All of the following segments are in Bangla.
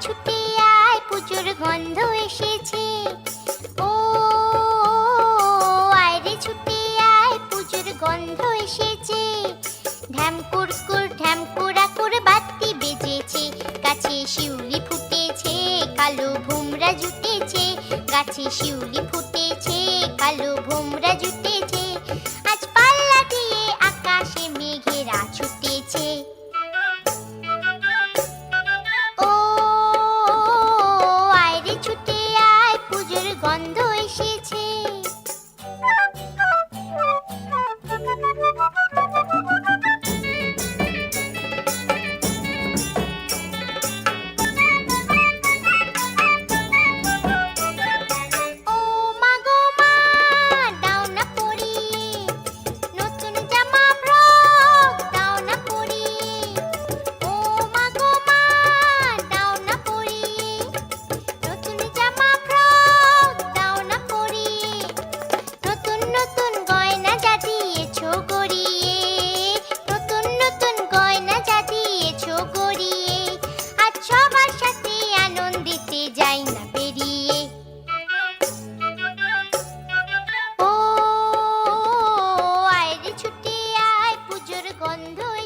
ছুটে আয় পুজোর গন্ধ এসেছে। ও, আয় রে ছুটে আয় পুজোর গন্ধ এসেছে। ঢ্যামকুর কুর ঢ্যামকুরা করে বাতি বেজেছে। গাছে শিউলি ফুটেছে, কালো ভোমরা জুটেছে। গাছে শিউলি ফুটেছে, কালো ভুমরা জুটেছে। আজ পাল্লা দিয়ে আকাশে মেঘেরা ছুটে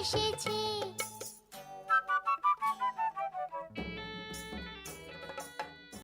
事情。